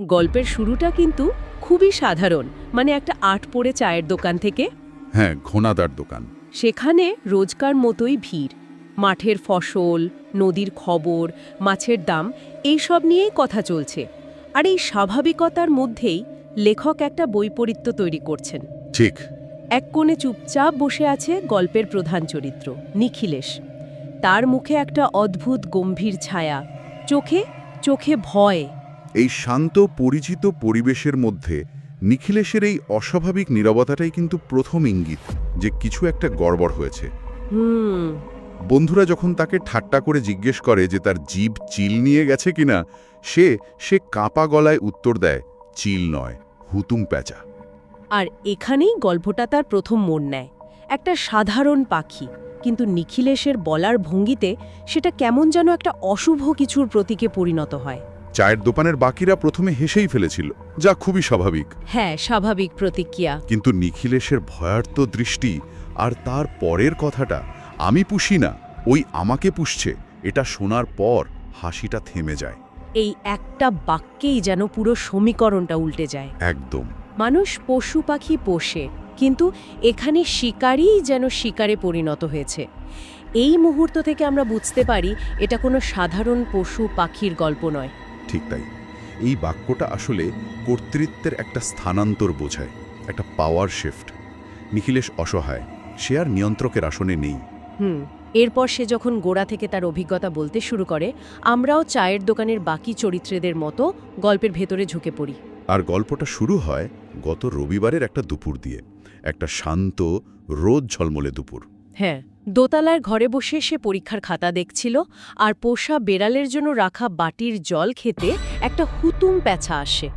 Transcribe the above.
গল্পের শুরুটা কিন্তু খুবই সাধারণ। মানে একটা আট পড়ে চায়ের দোকান থেকে। হ্যাঁ ঘোনাদার দোকান। সেখানে রোজকার মতোই ভিড়। মাঠের ফসল নদীর খবর মাছের দাম এইসব নিয়েই কথা চলছে। আর এই স্বাভাবিকতার মধ্যেই লেখক একটা বৈপরীত্য তৈরি করছেন। ঠিক। এক কোণে চুপচাপ বসে আছে গল্পের প্রধান চরিত্র নিখিলেশ। তার মুখে একটা অদ্ভুত গম্ভীর ছায়া। চোখে চোখে ভয়। এই শান্ত পরিচিত পরিবেশের মধ্যে নিখিলেশের এই অস্বাভাবিক নীরবতাটাই কিন্তু প্রথম ইঙ্গিত যে কিছু একটা গড়বড় হয়েছে। হুম। বন্ধুরা যখন তাকে ঠাট্টা করে জিজ্ঞেস করে যে তার জীব চিল নিয়ে গেছে কিনা সে সে কাঁপা গলায় উত্তর দেয় চিল নয় হুতুম প্যাঁচা। আর এখানেই গল্পটা তার প্রথম মন নেয়। একটা সাধারণ পাখি কিন্তু নিখিলেশের বলার ভঙ্গিতে সেটা কেমন যেন একটা অশুভ কিছুর প্রতীকে পরিণত হয়। চায়ের দোকানের বাকিরা প্রথমে হেসেই ফেলেছিল যা খুবই স্বাভাবিক। হ্যাঁ স্বাভাবিক প্রতিক্রিয়া। কিন্তু নিখিলেশের ভয়ার্ত দৃষ্টি আর তার পরের কথাটা আমি পুষি না ওই আমাকে পুষছে এটা শোনার পর হাসিটা থেমে যায়। এই একটা বাক্যেই যেন পুরো সমীকরণটা উল্টে যায়। একদম। মানুষ পশু পাখি পোষে কিন্তু এখানে শিকারই যেন শিকারে পরিণত হয়েছে। এই মুহূর্ত থেকে আমরা বুঝতে পারি এটা কোনো সাধারণ পশু পাখির গল্প নয়। ঠিক তাই। এই বাক্যটা আসলে কর্তৃত্বের একটা স্থানান্তর বোঝায় একটা পাওয়ার শিফট নিখিলেশ অসহায় সে আর নিয়ন্ত্রকের আসনে নেই। হুম এরপর সে যখন গোড়া থেকে তার অভিজ্ঞতা বলতে শুরু করে আমরাও চায়ের দোকানের বাকি চরিত্রদের মতো গল্পের ভেতরে ঝুঁকে পড়ি। আর গল্পটা শুরু হয় গত রবিবারের একটা দুপুর দিয়ে একটা শান্ত রোদ ঝলমলে দুপুর। হ্যাঁ দোতালার ঘরে বসে সে পরীক্ষার খাতা দেখছিল আর পোষা বেড়ালের জন্য রাখা বাটির জল খেতে একটা হুতুম প্যাঁচা আসে।